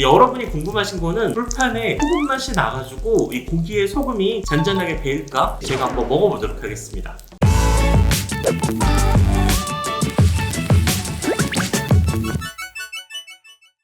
여러분이 궁금하신 거는 불판에 소금 맛이 나가지고 이 고기에 소금이 잔잔하게 배일까? 제가 한번 먹어보도록 하겠습니다.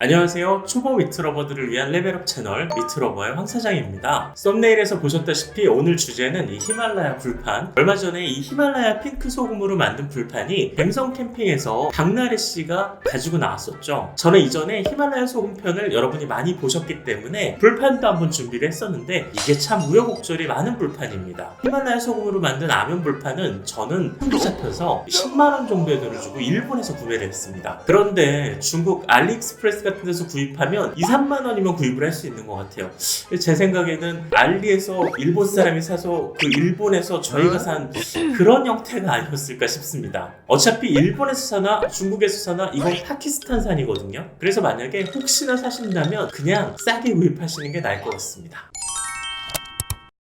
안녕하세요. 초보 미트러버들을 위한 레벨업 채널 미트러버의 황 사장입니다. 썸네일에서 보셨다시피 오늘 주제는 이 히말라야 불판. 얼마 전에 이 히말라야 핑크 소금으로 만든 불판이 갬성 캠핑에서 박나래 씨가 가지고 나왔었죠. 저는 이전에 히말라야 소금 편을 여러분이 많이 보셨기 때문에 불판도 한번 준비를 했었는데 이게 참 우여곡절이 많은 불판입니다. 히말라야 소금으로 만든 라면 불판은 저는 손도 잡혀서 10만 원 정도의 돈을 주고 일본에서 구매를 했습니다. 그런데 중국 알리익스프레스 같은 데서 구입하면 2, 3만 원이면 구입을 할 수 있는 것 같아요. 제 생각에는 알리에서 일본 사람이 사서 그 일본에서 저희가 산 그런 형태가 아니었을까 싶습니다. 어차피 일본에서 사나 중국에서 사나 이건 파키스탄산이거든요. 그래서 만약에 혹시나 사신다면 그냥 싸게 구입하시는 게 나을 것 같습니다.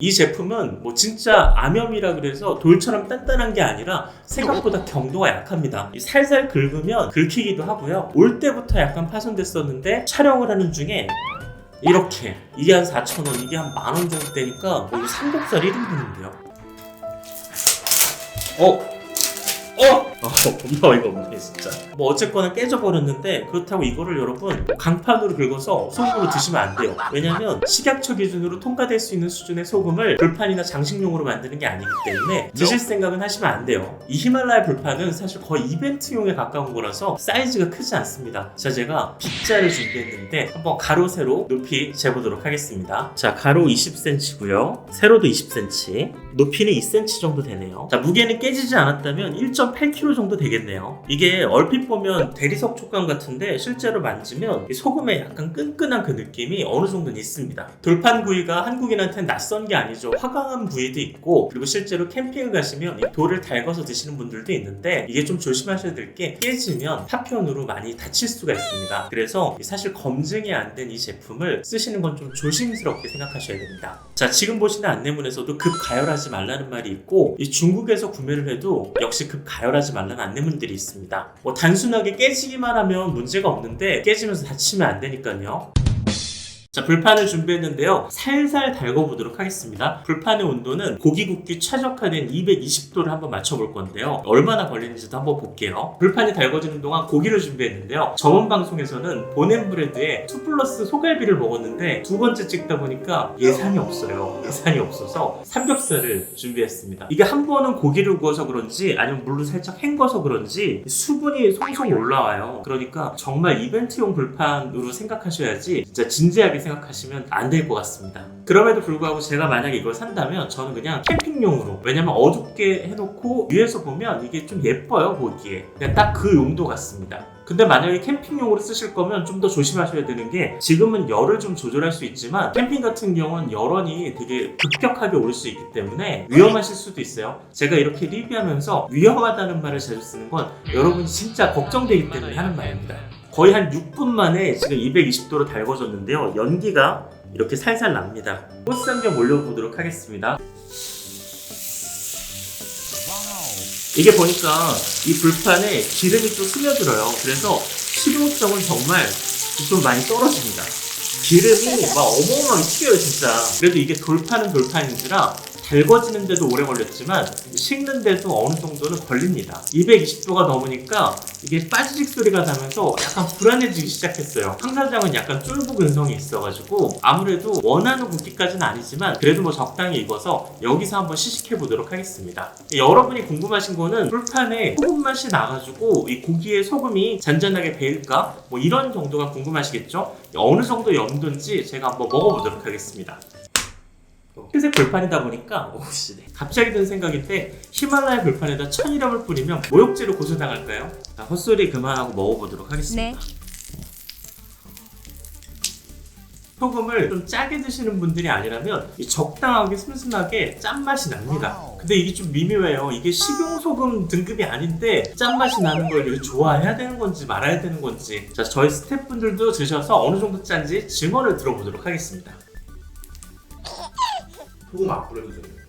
이 제품은 뭐 진짜 암염이라 그래서 돌처럼 단단한 게 아니라 생각보다 경도가 약합니다. 이 살살 긁으면 긁히기도 하고요. 올 때부터 약간 파손됐었는데 촬영을 하는 중에 이렇게 이게 한 4,000원, 이게 한 만 원 정도 되니까 뭐 삼겹살 1인분인데요. 어? 어? 어, 겁나 어이가 없네 진짜. 뭐 어쨌거나 깨져버렸는데 그렇다고 이거를 여러분 강판으로 긁어서 소금으로 드시면 안 돼요. 왜냐면 식약처 기준으로 통과될 수 있는 수준의 소금을 불판이나 장식용으로 만드는 게 아니기 때문에 드실 생각은 하시면 안 돼요. 이 히말라야 불판은 사실 거의 이벤트용에 가까운 거라서 사이즈가 크지 않습니다. 자 제가 빗자를 준비했는데 한번 가로 세로 높이 재보도록 하겠습니다. 자 가로 20cm고요. 세로도 20cm 높이는 2cm 정도 되네요. 자 무게는 깨지지 않았다면 1.8kg 정도 되겠네요. 이게 얼핏 보면 대리석 촉감 같은데 실제로 만지면 이 소금의 약간 끈끈한 그 느낌이 어느 정도는 있습니다. 돌판 구이가 한국인한테는 낯선 게 아니죠. 화강한 부위도 있고 그리고 실제로 캠핑을 가시면 이 돌을 달궈서 드시는 분들도 있는데 이게 좀 조심하셔야 될 게 깨지면 파편으로 많이 다칠 수가 있습니다. 그래서 사실 검증이 안 된 이 제품을 쓰시는 건 좀 조심스럽게 생각하셔야 됩니다. 자 지금 보시는 안내문에서도 급 가열하지 말라는 말이 있고 이 중국에서 구매를 해도 역시 급 가열하지 말라는 안내문들이 있습니다. 뭐 단순하게 깨지기만 하면 문제가 없는데 깨지면서 다치면 안 되니까요. 자, 불판을 준비했는데요. 살살 달궈보도록 하겠습니다. 불판의 온도는 고기 굽기 최적화된 220도를 한번 맞춰볼 건데요. 얼마나 걸리는지도 한번 볼게요. 불판이 달궈지는 동안 고기를 준비했는데요. 저번 방송에서는 보냄브레드에 투 플러스 소갈비를 먹었는데 두 번째 찍다 보니까 예산이 없어요. 예산이 없어서 삼겹살을 준비했습니다. 이게 한 번은 고기를 구워서 그런지 아니면 물로 살짝 헹궈서 그런지 수분이 송송 올라와요. 그러니까 정말 이벤트용 불판으로 생각하셔야지 진짜 진지하게 생각하시면 안 될 것 같습니다. 그럼에도 불구하고 제가 만약에 이걸 산다면 저는 그냥 캠핑용으로 왜냐면 어둡게 해놓고 위에서 보면 이게 좀 예뻐요 보기에 그냥 딱 그 용도 같습니다. 근데 만약에 캠핑용으로 쓰실 거면 좀 더 조심하셔야 되는 게 지금은 열을 좀 조절할 수 있지만 캠핑 같은 경우는 열원이 되게 급격하게 올 수 있기 때문에 위험하실 수도 있어요. 제가 이렇게 리뷰하면서 위험하다는 말을 자주 쓰는 건 여러분이 진짜 걱정되기 때문에 하는 말입니다. 거의 한 6분 만에 지금 220도로 달궈졌는데요. 연기가 이렇게 살살 납니다. 꽃삼경 올려보도록 하겠습니다. 이게 보니까 이 불판에 기름이 또 스며들어요. 그래서 식용성은 정말 좀 많이 떨어집니다. 기름이 막 어마어마하게 튀겨요, 진짜. 그래도 이게 돌판은 돌판인지라 달궈지는데도 오래 걸렸지만 식는데도 어느 정도는 걸립니다. 220도가 넘으니까 이게 빠지직 소리가 나면서 약간 불안해지기 시작했어요. 황 사장은 약간 쫄보 근성이 있어가지고 아무래도 원하는 굵기까지는 아니지만 그래도 뭐 적당히 익어서 여기서 한번 시식해 보도록 하겠습니다. 여러분이 궁금하신 거는 불판에 소금 맛이 나가지고 이 고기에 소금이 잔잔하게 배일까? 뭐 이런 정도가 궁금하시겠죠? 어느 정도 염도인지 제가 한번 먹어보도록 하겠습니다. 흰색 불판이다 보니까 오씨 갑자기 든 생각인데 히말라야 불판에다 천일염을 뿌리면 모욕죄로 고소당할까요? 자, 헛소리 그만하고 먹어보도록 하겠습니다. 네. 소금을 좀 짜게 드시는 분들이 아니라면 이 적당하게 슴슴하게 짠맛이 납니다. 근데 이게 좀 미묘해요. 이게 식용소금 등급이 아닌데 짠맛이 나는 걸 좋아해야 되는 건지 말아야 되는 건지 자 저희 스태프분들도 드셔서 어느 정도 짠지 증언을 들어보도록 하겠습니다. 소금 안 뿌려도 돼요.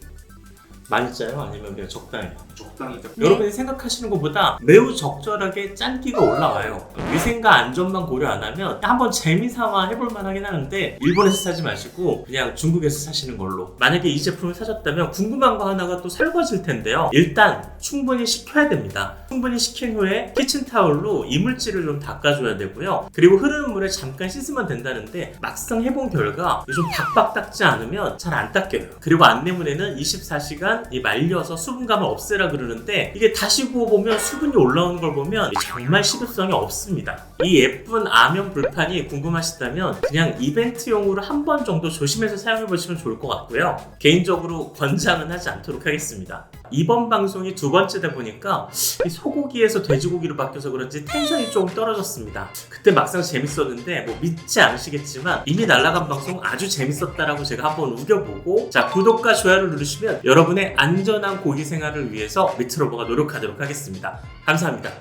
많이 짜요? 아니면 그냥 적당해요? 적당히 짜. 여러분이 생각하시는 것보다 매우 적절하게 짠기가 올라와요. 위생과 안전만 고려 안 하면 한번 재미삼아 해볼 만하긴 하는데 일본에서 사지 마시고 그냥 중국에서 사시는 걸로. 만약에 이 제품을 사셨다면 궁금한 거 하나가 또 설거질 텐데요. 일단 충분히 식혀야 됩니다. 충분히 식힌 후에 키친타올로 이물질을 좀 닦아줘야 되고요. 그리고 흐르는 물에 잠깐 씻으면 된다는데 막상 해본 결과 좀 박박 닦지 않으면 잘 안 닦여요. 그리고 안내문에는 24시간 이 말려서 수분감을 없애라 그러는데 이게 다시 구워보면 수분이 올라오는 걸 보면 정말 식용성이 없습니다. 이 예쁜 아면 불판이 궁금하시다면 그냥 이벤트용으로 한 번 정도 조심해서 사용해 보시면 좋을 것 같고요. 개인적으로 권장은 하지 않도록 하겠습니다. 이번 방송이 두 번째다 보니까 이 소고기에서 돼지고기로 바뀌어서 그런지 텐션이 조금 떨어졌습니다. 그때 막상 재밌었는데 뭐 믿지 않으시겠지만 이미 날라간 방송 아주 재밌었다라고 제가 한번 우겨보고 자 구독과 좋아요를 누르시면 안전한 고기 생활을 위해서 미트로버가 노력하도록 하겠습니다. 감사합니다.